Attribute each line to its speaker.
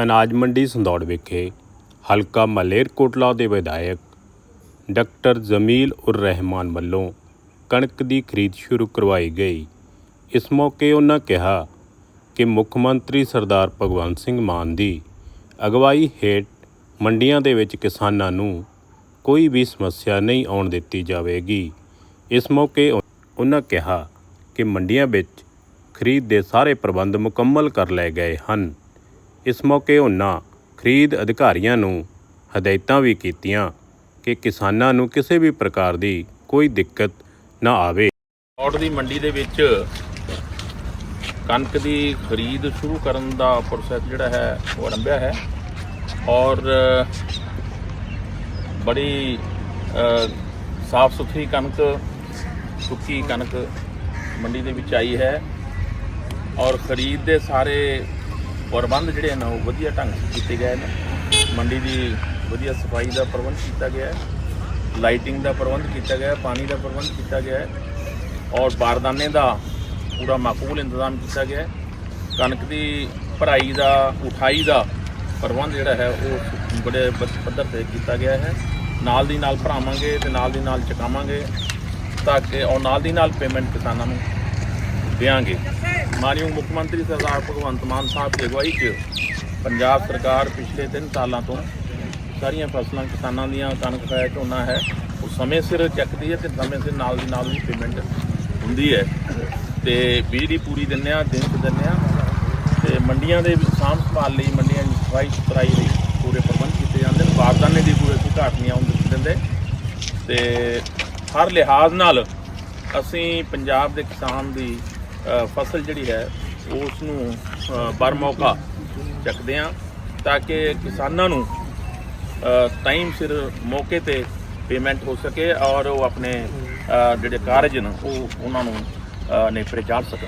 Speaker 1: ਅਨਾਜ ਮੰਡੀ ਸੰਦੌੜ ਵਿਖੇ ਹਲਕਾ ਮਲੇਰਕੋਟਲਾ ਦੇ ਵਿਧਾਇਕ ਡਾਕਟਰ ਜ਼ਮੀਲ ਉਰ ਰਹਿਮਾਨ ਵੱਲੋਂ ਕਣਕ ਦੀ ਖਰੀਦ ਸ਼ੁਰੂ ਕਰਵਾਈ ਗਈ। ਇਸ ਮੌਕੇ ਉਹਨਾਂ ਕਿਹਾ ਕਿ ਮੁੱਖ ਮੰਤਰੀ ਸਰਦਾਰ ਭਗਵੰਤ ਸਿੰਘ ਮਾਨ ਦੀ ਅਗਵਾਈ ਹੇਠ ਮੰਡੀਆਂ ਦੇ ਵਿੱਚ ਕਿਸਾਨਾਂ ਨੂੰ ਕੋਈ ਵੀ ਸਮੱਸਿਆ ਨਹੀਂ ਆਉਣ ਦਿੱਤੀ ਜਾਵੇਗੀ। ਇਸ ਮੌਕੇ ਉਹਨਾਂ ਕਿਹਾ ਕਿ ਮੰਡੀਆਂ ਵਿੱਚ ਖਰੀਦ ਦੇ ਸਾਰੇ ਪ੍ਰਬੰਧ ਮੁਕੰਮਲ ਕਰ ਲਏ ਗਏ ਹਨ। ਇਸ ਮੌਕੇ ਉਹਨਾਂ ਖਰੀਦ ਅਧਿਕਾਰੀਆਂ ਨੂੰ ਹਦਾਇਤਾਂ ਵੀ ਕੀਤੀਆਂ ਕਿ ਕਿਸਾਨਾਂ ਨੂੰ ਕਿਸੇ ਵੀ ਪ੍ਰਕਾਰ ਦੀ ਕੋਈ ਦਿੱਕਤ ਨਾ ਆਵੇ।
Speaker 2: ਔੜ ਦੀ ਮੰਡੀ ਦੇ ਵਿੱਚ ਕਣਕ ਦੀ ਖਰੀਦ ਸ਼ੁਰੂ ਕਰਨ ਦਾ ਪ੍ਰੋਸੈਸ ਜਿਹੜਾ ਹੈ, ਉਹ ਆਰੰਭਿਆ ਹੈ ਔਰ ਬੜੀ ਸਾਫ਼ ਸੁਥਰੀ ਕਣਕ, ਸੁੱਕੀ ਕਣਕ ਮੰਡੀ ਦੇ ਵਿੱਚ ਆਈ ਹੈ ਔਰ ਖਰੀਦ ਦੇ ਸਾਰੇ ਪ੍ਰਬੰਧ ਜਿਹੜੇ ਨੇ ਉਹ ਵਧੀਆ ਢੰਗ ਨਾਲ ਕੀਤੇ ਗਏ ਨੇ। ਮੰਡੀ ਦੀ ਵਧੀਆ ਸਫ਼ਾਈ ਦਾ ਪ੍ਰਬੰਧ ਕੀਤਾ ਗਿਆ ਹੈ। ਲਾਈਟਿੰਗ ਦਾ ਪ੍ਰਬੰਧ ਕੀਤਾ ਗਿਆ ਹੈ, ਪਾਣੀ ਦਾ ਪ੍ਰਬੰਧ ਕੀਤਾ ਗਿਆ ਹੈ ਔਰ ਬਾਰਦਾਨੇ ਦਾ ਪੂਰਾ ਮਾਕੂਲ ਇੰਤਜ਼ਾਮ ਕੀਤਾ ਗਿਆ ਹੈ। ਕਣਕ ਦੀ ਭਰਾਈ ਦਾ, ਉਠਾਈ ਦਾ ਪ੍ਰਬੰਧ ਜਿਹੜਾ ਹੈ, ਉਹ ਬੜੇ ਪ- ਪੱਧਰ ਤੇ ਕੀਤਾ ਗਿਆ ਹੈ। ਨਾਲ ਦੀ ਨਾਲ ਭਰਾਵਾਂਗੇ ਤੇ ਨਾਲ ਦੀ ਨਾਲ ਚੁਕਾਵਾਂਗੇ ਤਾਂ ਕਿ, ਔਰ ਨਾਲ ਦੀ ਨਾਲ ਪੇਮੈਂਟ ਕਿਸਾਨਾਂ ਨੂੰ ਦੇਵਾਂਗੇ। ਮਾਨਯੋਗ ਮੁੱਖ ਮੰਤਰੀ ਸਰਦਾਰ ਭਗਵੰਤ ਮਾਨ ਸਾਹਿਬ ਦੀ ਅਗਵਾਈ 'ਚ ਪੰਜਾਬ ਸਰਕਾਰ ਪਿਛਲੇ 3 ਸਾਲਾਂ ਤੋਂ ਸਾਰੀਆਂ ਫਸਲਾਂ ਕਿਸਾਨਾਂ ਦੀਆਂ ਕਣਕ ਹੈ, ਝੋਨਾ ਹੈ, ਉਹ ਸਮੇਂ ਸਿਰ ਚੱਕਦੀ ਹੈ ਤੇ ਸਮੇਂ ਸਿਰ ਨਾਲ ਦੀ ਨਾਲ ਵੀ ਪੇਮੈਂਟ ਹੁੰਦੀ ਹੈ। ਤੇ ਬਿਜਲੀ ਪੂਰੀ ਦਿੰਦੇ ਆ ਦਿਨ 'ਚ ਦਿੰਦੇ ਆ ਤੇ ਮੰਡੀਆਂ ਦੇ ਸਾਂਭ ਸੰਭਾਲ ਲਈ ਮੰਡੀਆਂ ਦੀ ਸਫ਼ਾਈ ਸੁਥਰਾਈ ਲਈ ਪੂਰੇ ਪ੍ਰਬੰਧ ਕੀਤੇ ਜਾਂਦੇ ਨੇ। ਬਾਰਦਾਨੇ ਦੀ ਕੋਈ ਅਸੀਂ ਘਾਟ ਨਹੀਂ ਆਉਣ ਦਿੰਦੇ। ਤੇ ਹਰ ਲਿਹਾਜ਼ ਨਾਲ ਅਸੀਂ ਪੰਜਾਬ ਦੇ ਕਿਸਾਨ ਦੀ ਫਸਲ ਜਿਹੜੀ ਹੈ ਉਸ ਨੂੰ ਅ, ਬਰ ਮੌਕਾ ਚੱਕਦੇ ਆ ਤਾਂ ਕਿ ਕਿਸਾਨਾਂ ਨੂੰ ਟਾਈਮ ਸਿਰ ਮੌਕੇ ਤੇ ਪੇਮੈਂਟ ਹੋ ਸਕੇ ਔਰ ਉਹ ਆਪਣੇ ਜਿਹੜੇ ਕਾਰਜ ਨੇ ਉਹ ਉਹਨਾਂ ਨੂੰ ਅ, ਨੇਪਰੇ ਚਾੜ ਸਕਣ।